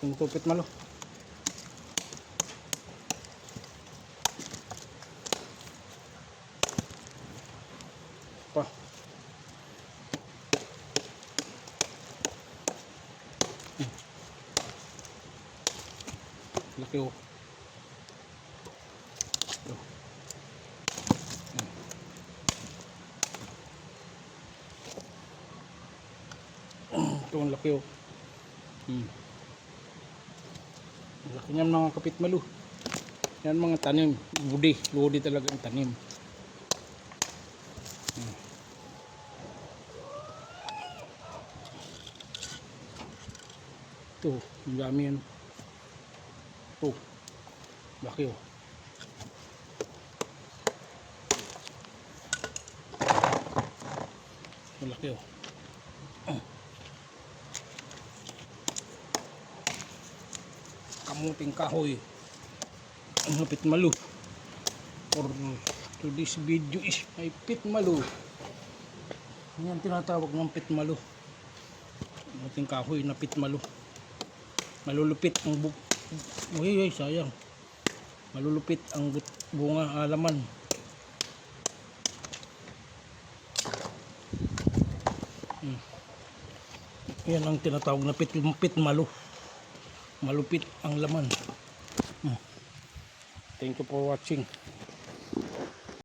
Yung tupit malo. Pa. Hmm. Laki oh. Hmm. Ito ang laki oh. Hmm. Laki niyan mga kapit malu. Yan mga tanim. Ludi. Ludi talaga ang tanim. Hmm. Ito. Ang dami yan. Ito. Laki oh. Malaki oh. Kamuting kahoy. Ang hapit malu. For to this video is may pit malu. Yan tinatawag ng pit malu? Kamuting kahoy na pit malu. Malulupit ang bu uy uy sayang. Malulupit ang bunga alaman. Hmm. yan ang tinatawag na pit, pit malu malupit ang laman. Hmm. Thank you for watching.